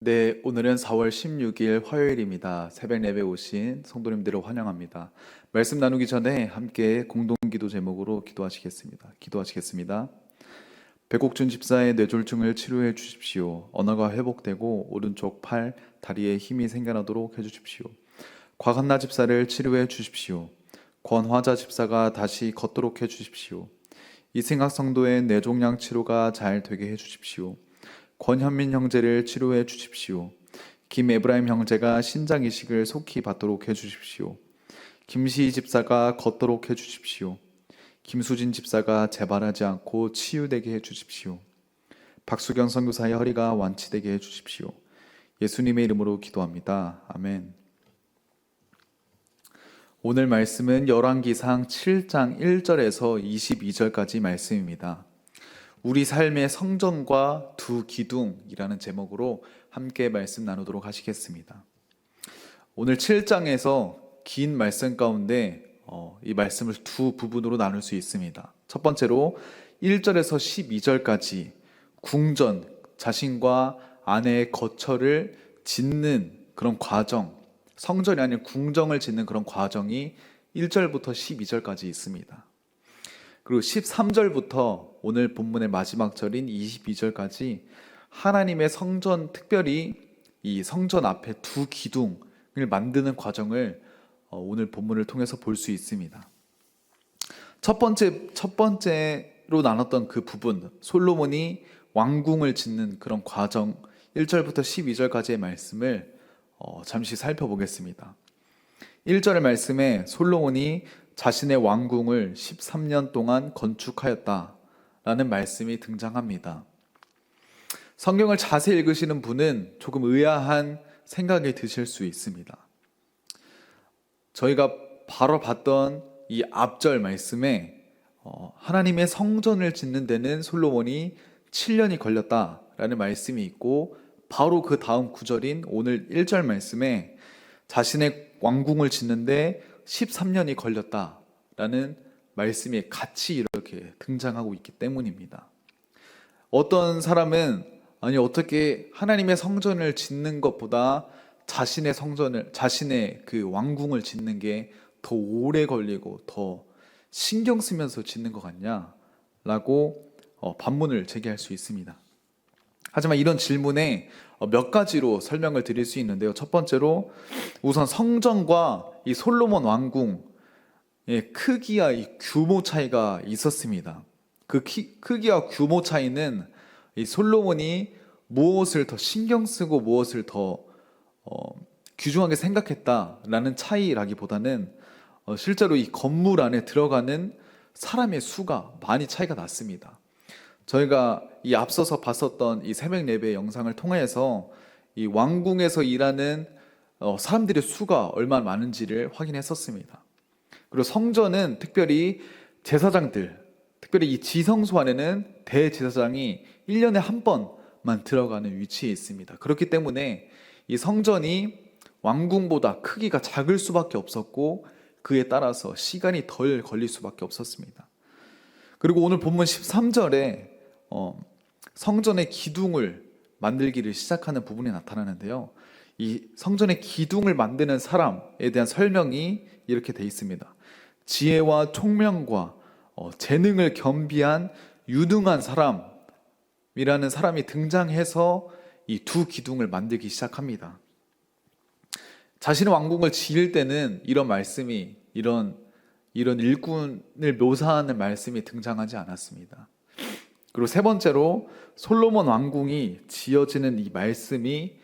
네, 오늘은 4월 16일 화요일입니다. 새벽 예배 오신 성도님들을 환영합니다. 말씀 나누기 전에 함께 공동기도 제목으로 기도하시겠습니다. 기도하시겠습니다. 백옥준 집사의 뇌졸중을 치료해 주십시오. 언어가 회복되고 오른쪽 팔, 다리에 힘이 생겨나도록 해 주십시오. 곽한나 집사를 치료해 주십시오. 권화자 집사가 다시 걷도록 해 주십시오. 이승학 성도의 뇌종양 치료가 잘 되게 해 주십시오. 권현민 형제를 치료해 주십시오. 김에브라임 형제가 신장 이식을 속히 받도록 해 주십시오. 김시희 집사가 걷도록 해 주십시오. 김수진 집사가 재발하지 않고 치유되게 해 주십시오. 박수경 선교사의 허리가 완치되게 해 주십시오. 예수님의 이름으로 기도합니다. 아멘. 오늘 말씀은 열왕기상 7장 1절에서 22절까지 말씀입니다. 우리 삶의 성전과 두 기둥이라는 제목으로 함께 말씀 나누도록 하시겠습니다. 오늘 7장에서 긴 말씀 가운데 어, 이 말씀을 두 부분으로 나눌 수 있습니다. 첫 번째로 1절에서 12절까지 궁전, 자신과 아내의 거처를 짓는 그런 과정, 성전이 아닌 궁정을 짓는 그런 과정이 1절부터 12절까지 있습니다. 그리고 13절부터 오늘 본문의 마지막 절인 22절까지 하나님의 성전, 특별히 이 성전 앞에 두 기둥을 만드는 과정을 어, 오늘 본문을 통해서 볼 수 있습니다. 첫 번째, 첫 번째로 나눴던 그 부분, 솔로몬이 왕궁을 짓는 그런 과정, 1절부터 12절까지의 말씀을 어, 잠시 살펴보겠습니다. 1절의 말씀에 솔로몬이 자신의 왕궁을 13년 동안 건축하였다 라는 말씀이 등장합니다. 성경을 자세히 읽으시는 분은 조금 의아한 생각이 드실 수 있습니다. 저희가 바로 봤던 이 앞절 말씀에 어, 하나님의 성전을 짓는 데는 솔로몬이 7년이 걸렸다라는 말씀이 있고 바로 그 다음 구절인 오늘 1절 말씀에 자신의 왕궁을 짓는데 13년이 걸렸다 라는 말씀이 같이 이렇게 등장하고 있기 때문입니다. 어떤 사람은 아니 어떻게 하나님의 성전을 짓는 것보다 자신의 성전을 자신의 그 왕궁을 짓는 게 더 오래 걸리고 더 신경 쓰면서 짓는 것 같냐라고 어, 반문을 제기할 수 있습니다. 하지만 이런 질문에 어, 몇 가지로 설명을 드릴 수 있는데요. 첫 번째로 우선 성전과 이 솔로몬 왕궁 의 크기와 이 규모 차이가 있었습니다. 그 키, 크기와 규모 차이는 이 솔로몬이 무엇을 더 신경 쓰고 무엇을 더 어, 귀중하게 생각했다라는 차이라기보다는 어, 실제로 이 건물 안에 들어가는 사람의 수가 많이 차이가 났습니다. 저희가 이 앞서서 봤었던 이 새벽 예배 영상을 통해서 이 왕궁에서 일하는 어, 사람들의 수가 얼마나 많은지를 확인했었습니다. 그리고 성전은 특별히 제사장들, 특별히 이 지성소 안에는 대제사장이 1년에 한 번만 들어가는 위치에 있습니다. 그렇기 때문에 이 성전이 왕궁보다 크기가 작을 수밖에 없었고 그에 따라서 시간이 덜 걸릴 수밖에 없었습니다. 그리고 오늘 본문 13절에 어, 성전의 기둥을 만들기를 시작하는 부분이 나타나는데요. 이 성전의 기둥을 만드는 사람에 대한 설명이 이렇게 돼 있습니다. 지혜와 총명과 어, 재능을 겸비한 유능한 사람이라는 사람이 등장해서 이 두 기둥을 만들기 시작합니다. 자신의 왕궁을 지을 때는 이런 말씀이 이런 이런 일꾼을 묘사하는 말씀이 등장하지 않았습니다. 그리고 세 번째로 솔로몬 왕궁이 지어지는 이 말씀이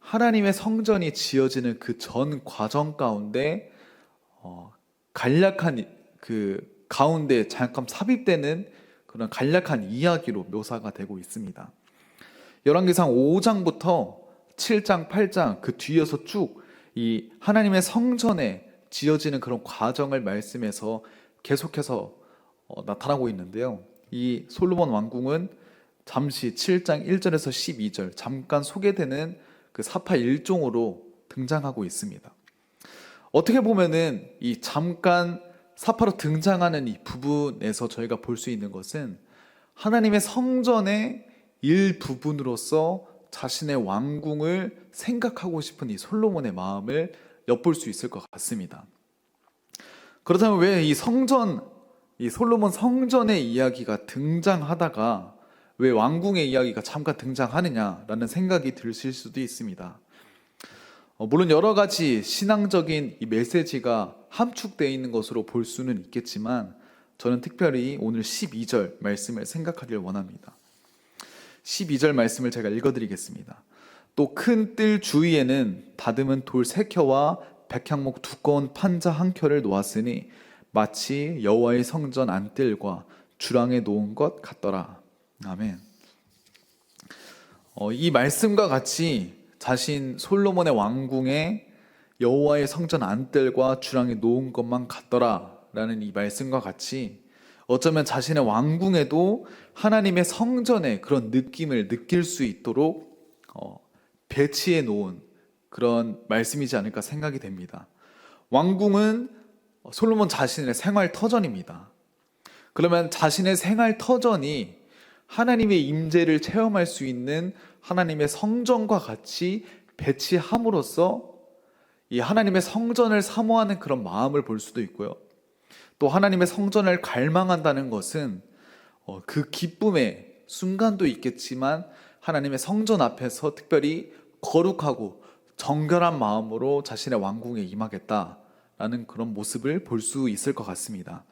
하나님의 성전이 지어지는 그 전 과정 가운데 어, 간략한 그 가운데 잠깐 삽입되는 그런 간략한 이야기로 묘사가 되고 있습니다. 열왕기상 5장부터 7장, 8장 그 뒤에서 쭉 이 하나님의 성전에 지어지는 그런 과정을 말씀해서 계속해서 어, 나타나고 있는데요. 이 솔로몬 왕궁은 잠시 7장 1절에서 12절 잠깐 소개되는 그 사파 일종으로 등장하고 있습니다. 어떻게 보면은 이 잠깐 사파로 등장하는 이 부분에서 저희가 볼 수 있는 것은 하나님의 성전의 일부분으로서 자신의 왕궁을 생각하고 싶은 이 솔로몬의 마음을 엿볼 수 있을 것 같습니다. 그렇다면 왜 이 성전, 이 솔로몬 성전의 이야기가 등장하다가 왜 왕궁의 이야기가 잠깐 등장하느냐라는 생각이 드실 수도 있습니다. 어, 물론 여러 가지 신앙적인 이 메시지가 함축되어 있는 것으로 볼 수는 있겠지만 저는 특별히 오늘 12절 말씀을 생각하길 원합니다. 12절 말씀을 제가 읽어드리겠습니다. 또 큰 뜰 주위에는 다듬은 돌 세 켜와 백향목 두꺼운 판자 한 켜를 놓았으니 마치 여호와의 성전 안뜰과 주랑에 놓은 것 같더라. 아멘. 어, 이 말씀과 같이 자신 솔로몬의 왕궁에 여호와의 성전 안뜰과 주랑에 놓은 것만 같더라라는 이 말씀과 같이 어쩌면 자신의 왕궁에도 하나님의 성전의 그런 느낌을 느낄 수 있도록 어, 배치해 놓은 그런 말씀이지 않을까 생각이 됩니다. 왕궁은 솔로몬 자신의 생활 터전입니다. 그러면 자신의 생활 터전이 하나님의 임재를 체험할 수 있는 하나님의 성전과 같이 배치함으로써 이 하나님의 성전을 사모하는 그런 마음을 볼 수도 있고요. 또 하나님의 성전을 갈망한다는 것은 어, 그 기쁨의 순간도 있겠지만 하나님의 성전 앞에서 특별히 거룩하고 정결한 마음으로 자신의 왕궁에 임하겠다라는 그런 모습을 볼 수 있을 것 같습니다.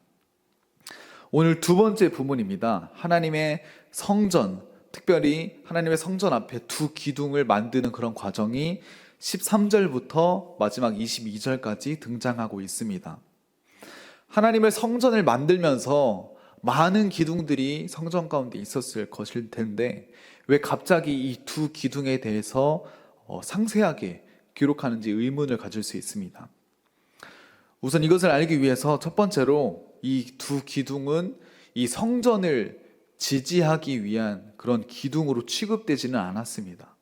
오늘 두 번째 부분입니다. 하나님의 성전, 특별히 하나님의 성전 앞에 두 기둥을 만드는 그런 과정이 13절부터 마지막 22절까지 등장하고 있습니다. 하나님의 성전을 만들면서 많은 기둥들이 성전 가운데 있었을 것일 텐데 왜 갑자기 이 두 기둥에 대해서 어, 상세하게 기록하는지 의문을 가질 수 있습니다. 우선 이것을 알기 위해서 첫 번째로 이 두 기둥은 이 성전을 지지하기 위한 그런 기둥으로 취급되지는 않았습니다.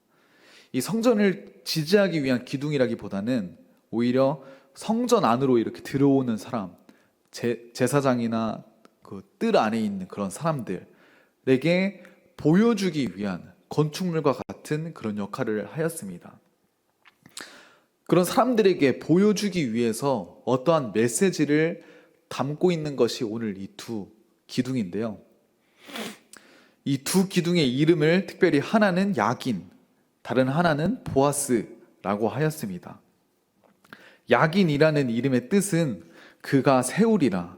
이 성전을 지지하기 위한 기둥이라기보다는 오히려 성전 안으로 이렇게 들어오는 사람, 제, 제사장이나 그 뜰 안에 있는 그런 사람들에게 보여주기 위한 건축물과 같은 그런 역할을 하였습니다. 그런 사람들에게 보여주기 위해서 어떠한 메시지를 담고 있는 것이 오늘 이 두 기둥인데요. 이 두 기둥의 이름을 특별히 하나는 야긴, 다른 하나는 보아스라고 하였습니다. 야긴이라는 이름의 뜻은 그가 세우리라.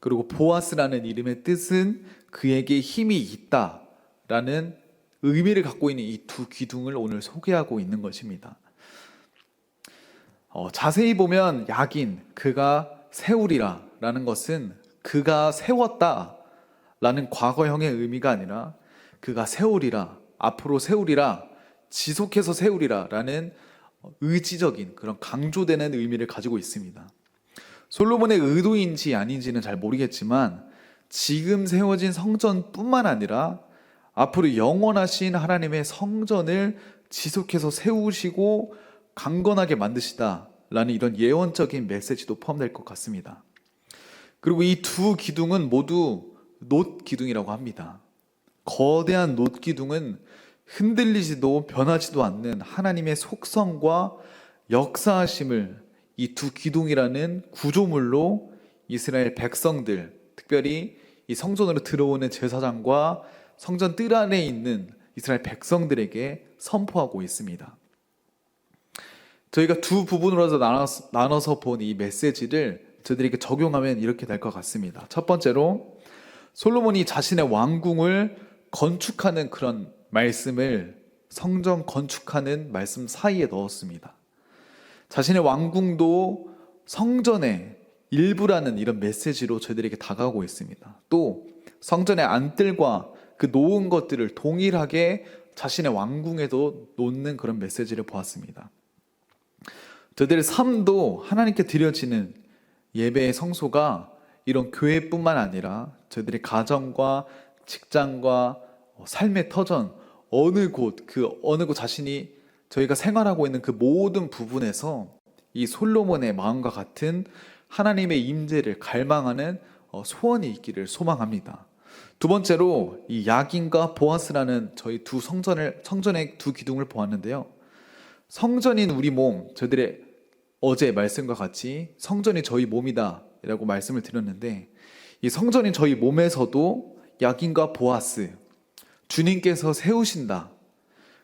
그리고 보아스라는 이름의 뜻은 그에게 힘이 있다 라는 의미를 갖고 있는 이 두 기둥을 오늘 소개하고 있는 것입니다. 어, 자세히 보면 야긴 그가 세우리라 라는 것은 그가 세웠다 라는 과거형의 의미가 아니라 그가 세우리라 앞으로 세우리라 지속해서 세우리라 라는 의지적인 그런 강조되는 의미를 가지고 있습니다. 솔로몬의 의도인지 아닌지는 잘 모르겠지만 지금 세워진 성전뿐만 아니라 앞으로 영원하신 하나님의 성전을 지속해서 세우시고 강건하게 만드시다라는 이런 예언적인 메시지도 포함될 것 같습니다. 그리고 이 두 기둥은 모두 놋 기둥이라고 합니다. 거대한 놋 기둥은 흔들리지도 변하지도 않는 하나님의 속성과 역사하심을 이 두 기둥이라는 구조물로 이스라엘 백성들, 특별히 이 성전으로 들어오는 제사장과 성전 뜰 안에 있는 이스라엘 백성들에게 선포하고 있습니다. 저희가 두 부분으로 나눠서, 나눠서 본 이 메시지를 저들에게 적용하면 이렇게 될 것 같습니다. 첫 번째로 솔로몬이 자신의 왕궁을 건축하는 그런 말씀을 성전 건축하는 말씀 사이에 넣었습니다. 자신의 왕궁도 성전의 일부라는 이런 메시지로 저희들에게 다가오고 있습니다. 또 성전의 안뜰과 그 놓은 것들을 동일하게 자신의 왕궁에도 놓는 그런 메시지를 보았습니다. 저들의 삶도 하나님께 드려지는 예배의 성소가 이런 교회뿐만 아니라 저희들의 가정과 직장과 삶의 터전 어느 곳 그 어느 곳 자신이 저희가 생활하고 있는 그 모든 부분에서 이 솔로몬의 마음과 같은 하나님의 임재를 갈망하는 어, 소원이 있기를 소망합니다. 두 번째로 이 야긴과 보아스라는 저희 두 성전을 성전의 두 기둥을 보았는데요. 성전인 우리 몸, 저들의 어제 말씀과 같이 성전이 저희 몸이다라고 말씀을 드렸는데 이 성전인 저희 몸에서도 야긴과 보아스 주님께서 세우신다.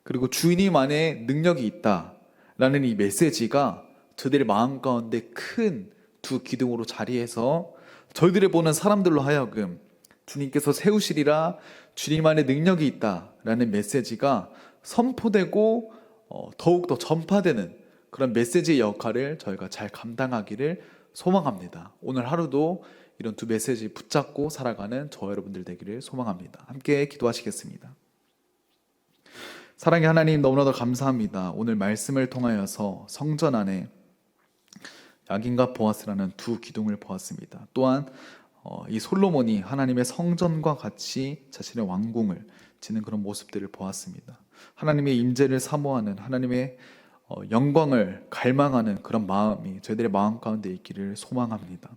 그리고 주님 안에 능력이 있다라는 이 메시지가 저들의 마음 가운데 큰 두 기둥으로 자리해서 저희들을 보는 사람들로 하여금 주님께서 세우시리라 주님 안에 능력이 있다라는 메시지가 선포되고 어, 더욱 더 전파되는 그런 메시지의 역할을 저희가 잘 감당하기를 소망합니다. 오늘 하루도 이런 두 메시지 붙잡고 살아가는 저 여러분들 되기를 소망합니다. 함께 기도하시겠습니다. 사랑의 하나님 너무나도 감사합니다. 오늘 말씀을 통하여서 성전 안에 야긴과 보아스라는 두 기둥을 보았습니다. 또한 어, 이 솔로몬이 하나님의 성전과 같이 자신의 왕궁을 지는 그런 모습들을 보았습니다. 하나님의 임재를 사모하는 하나님의 어, 영광을 갈망하는 그런 마음이 저희들의 마음 가운데 있기를 소망합니다.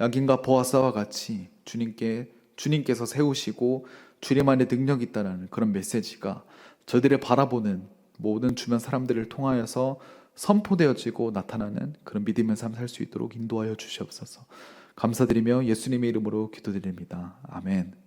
야긴과 보아스와 같이 주님께 주님께서 세우시고 주님 안에 능력이 있다는 그런 메시지가 저희들의 바라보는 모든 주변 사람들을 통하여서 선포되어지고 나타나는 그런 믿음의 삶 살 수 있도록 인도하여 주시옵소서. 감사드리며 예수님의 이름으로 기도드립니다. 아멘.